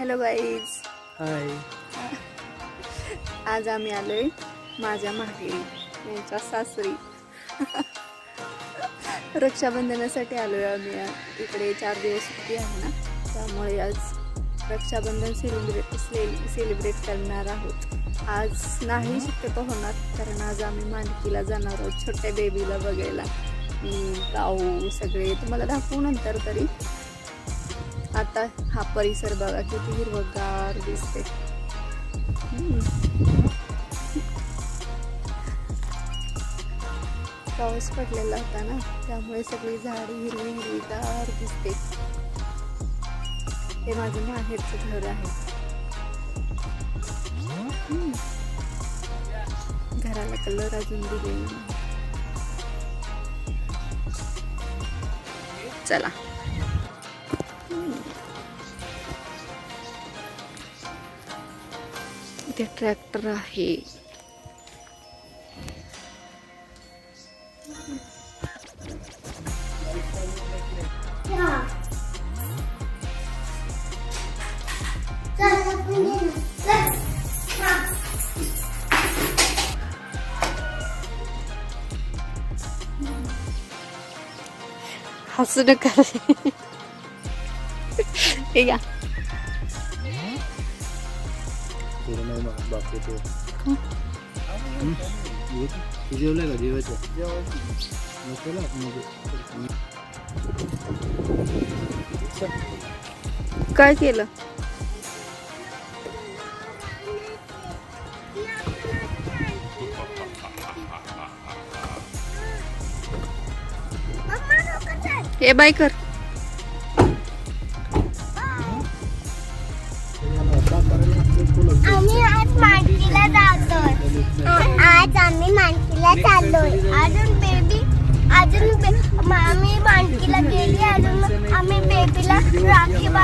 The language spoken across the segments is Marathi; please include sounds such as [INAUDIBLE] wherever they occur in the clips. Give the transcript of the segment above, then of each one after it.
गाईज हाय आज आम्ही आलोय माझ्या माहेरी यांच्या सासरी. रक्षाबंधनासाठी आलोय आम्ही. इकडे चार दिवस सुट्टी आहे ना त्यामुळे आज रक्षाबंधन सेलिब्रेट सेलिब्रेट करणार आहोत. आज नाही शक्यतो होणार कारण आज आम्ही मानकीला जाणार आहोत छोट्या बेबीला बघायला. मी गाऊ सगळे तुम्हाला दाखवू नंतर तरी. आता हा परिसर बघा किती हिरवगार दिसते पाऊस पडलेला होता ना त्यामुळे सगळी झाडी हिरवी हिरवीगार दिसते. हे माझं माहेरचं घर आहे. घराला कलर अजून दिलेला चला. Itu track terakhir. ハスルカレー [LAUGHS] नाही मग बापू ते तू जेवलंय का जेवायचं नको ना काय केलं? हे बाय कर.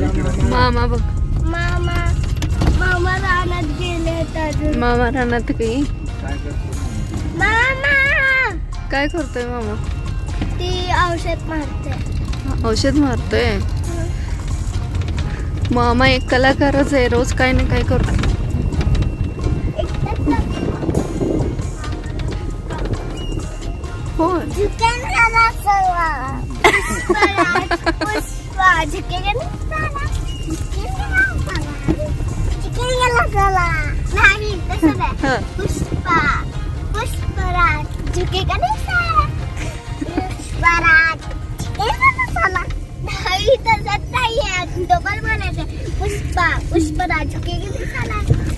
मामा. बघ. मामा मामा रानात गेले मामा रानात काही मामा! काय करतोय मामा? ती औषध मारते. औषध मारतोय? मामा एक कलाकारच आहे रोज काय ना काय करतो. हो पुष्पा सब है पुष्पा पुष्पराज झुकेगा नहीं पुष्पराज पुष्पराज नहीं तो सकता ही है डबल माना पुष्पा पुष्पराज झुकेगा नहीं सारा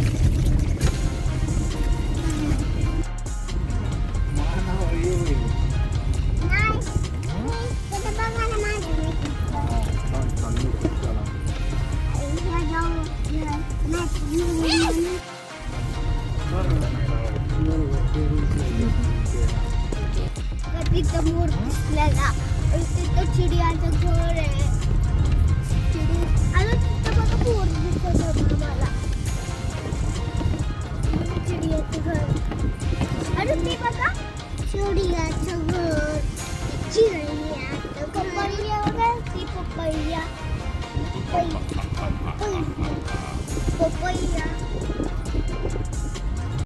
तिथं मोर दिसलेला आणि तिथं चिडियाचं घर आहे चिडी आणि तिथं बघा मोर दिसत होता मला चिडियाचं घर आणि ते बघा चिडियाचं घर चिडियाचं पपैया बघा ती पपैया पपैया पपैया